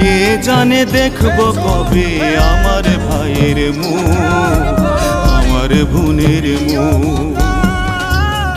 কে জানে দেখব কবে আমার ভাইয়ের মুখ, আমার বোনের মুখ?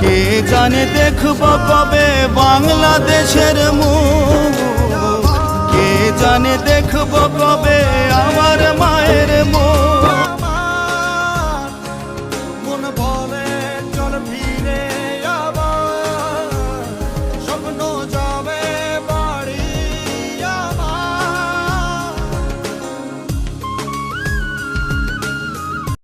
কে জানে দেখব কবে বাংলাদেশের মুখ? কে জানে দেখব কবে